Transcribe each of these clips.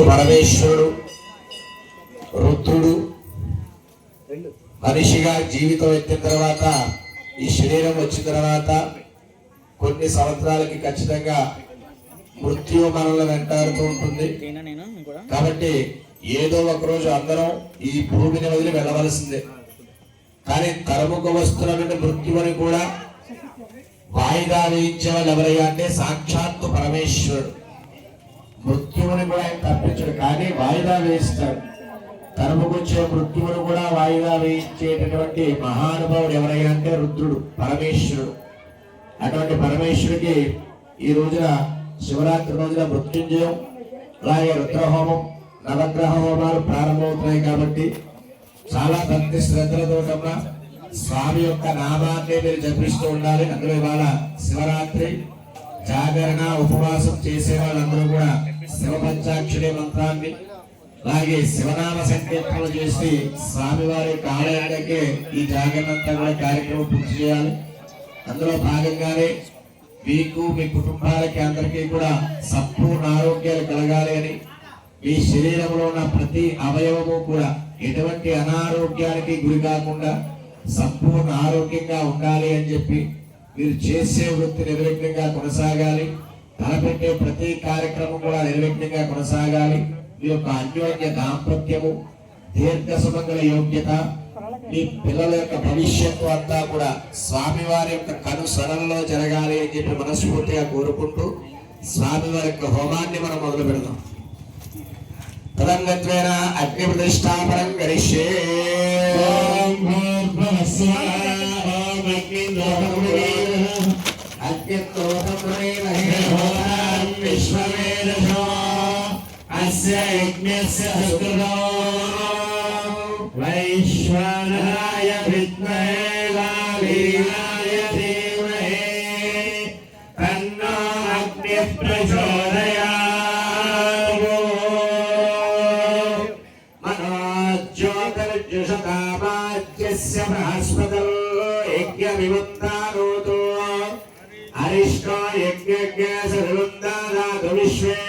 సాక్షాత్తు పరమేశ్వరుడు రుద్రుడు మనిషిగా జీవితం ఎత్తిన తర్వాత ఈ శరీరం వచ్చిన తర్వాత కొన్ని సంవత్సరాలకి ఖచ్చితంగా మృత్యు మనల్ని వెంటాడుతూ ఉంటుంది. నేను కాబట్టి ఏదో ఒక రోజు అందరం ఈ భూమిని వదిలి వెళ్ళవలసిందే. కానీ తరముకు వస్తున్నటువంటి మృత్యువుని కూడా వాయిదా వేయించే వాళ్ళు ఎవరయ్యా అంటే సాక్షాత్తు పరమేశ్వరుడు. మృత్యువుని కూడా ఆయన తప్పించడు. కానీ వాయిదా వేయిస్తాడు. తరముకొచ్చే మృత్యువును కూడా వాయిదా వేయించేటటువంటి మహానుభావుడు ఎవరైనా అంటే రుద్రుడు పరమేశ్వరుడు. అటువంటి పరమేశ్వరుడికి ఈ రోజున శివరాత్రి రోజున మృత్యుంజయం అలాగే రుద్రహోమం నవగ్రహ హోమాలు ప్రారంభమవుతున్నాయి కాబట్టి చాలా భక్తి శ్రద్ధలతో కన్నా స్వామి యొక్క నామాన్ని మీరు జపిస్తూ ఉండాలి. అందులో ఇవాళ శివరాత్రి జాగరణ ఉపవాసం చేసే వాళ్ళందరూ కూడా శివపంచాక్షరి మంత్రాన్ని అలాగే శివనామ సంకీర్తనలు చేసి స్వామివారి యొక్క ఆలయానికే ఈ జాగరణంతా కూడా కార్యక్రమం పూర్తి చేయాలి. అందులో భాగంగానే మీకు మీ కుటుంబాలకి అందరికీ కూడా సంపూర్ణ ఆరోగ్యాలు కలగాలి అని మీ శరీరంలో ఉన్న ప్రతి అవయవము కూడా ఎటువంటి అనారోగ్యానికి గురి కాకుండా సంపూర్ణ ఆరోగ్యంగా ఉండాలి అని చెప్పి మీరు చేసే వృత్తి నిర్విఘ్నంగా కొనసాగాలి. తలపెట్టే ప్రతి కార్యక్రమం కూడా నిర్విఘ్నంగా కొనసాగాలి. మీ యొక్క అన్యోన్య దాంపత్యము దీర్ఘ సుమంగళ యోగ్యత మీ పిల్లల యొక్క భవిష్యత్తు అంతా కూడా స్వామివారి యొక్క కనుసరణలో జరగాలి అని చెప్పి మనస్ఫూర్తిగా కోరుకుంటూ స్వామివారి యొక్క హోమాన్ని మనం మొదలు పెడదాం. తదంగత్వేన అగ్ని ప్రతిష్టాపనం కరిష్యే यज्ञस्य सुकृतो वैश्वानराय विद्महे लालीलाय धीमहि तन्नो अग्निः प्रचोदयात् मनोज्योतिर्जुषतामाज्यस्य बृहस्पतौ यज्ञविमुक्तानोतो अरिष्टो यज्ञज्ञ सर्वन्दानातु विश्वे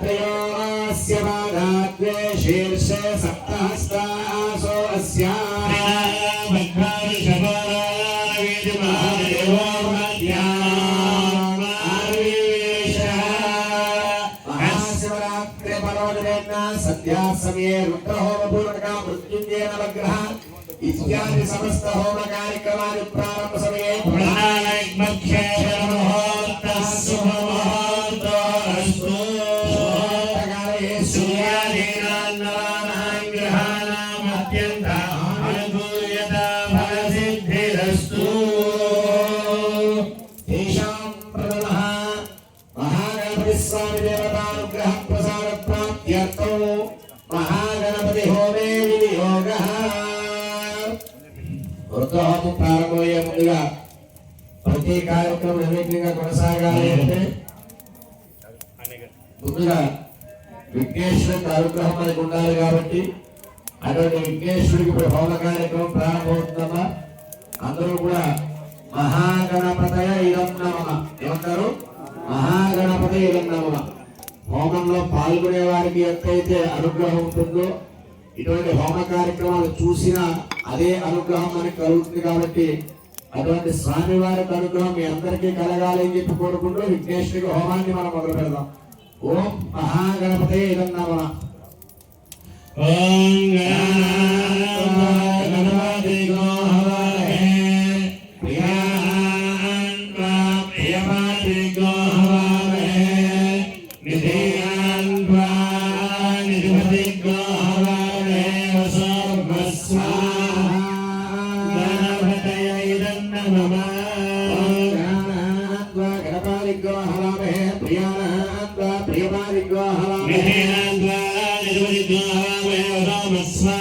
त्रयोस्य पादाद्वे शीर्षे सप्तहस्तासो अस्या सद्यासमये रुद्रहोमपूर्णका मृत्युञ्जय इत्यादि समस्त होम कार्यक्रमाणि प्रारम्भ समये వృద్ధహోమం ప్రారంభమయ్యే ముందుగా ప్రతి కార్యక్రమం నిర్విఘ్నంగా కొనసాగాలి అంటే ముందుగా విఘ్నేశ్వరికి అనుగ్రహం మనకు ఉండాలి కాబట్టి అటువంటి విఘ్నేశ్వరుడికి ఇప్పుడు హోమ కార్యక్రమం ప్రారంభమవుతుందమ్మా. అందరూ కూడా మహాగణపతయ ఇదం నమ. ఏమంటారు? మహాగణపతి ఇదం నమ. హోమంలో పాల్గొనే వారికి ఎంతైతే అనుగ్రహం ఉంటుందో ఇటువంటి హోమ కార్యక్రమాలు చూసినా అదే అనుగ్రహం మనకు కలుగుతుంది కాబట్టి అటువంటి స్వామివారి అనుగ్రహం మీ అందరికీ కలగాలి అని చెప్పి కోరుకుంటూ విఘ్నేశ్వరికి హోమాన్ని మనం మొదలు పెడదాం ఓం మహాగణపతే నమ. ఓం నిధియాన్ వా నిధిపతి గోహవహే వసర్వస్వా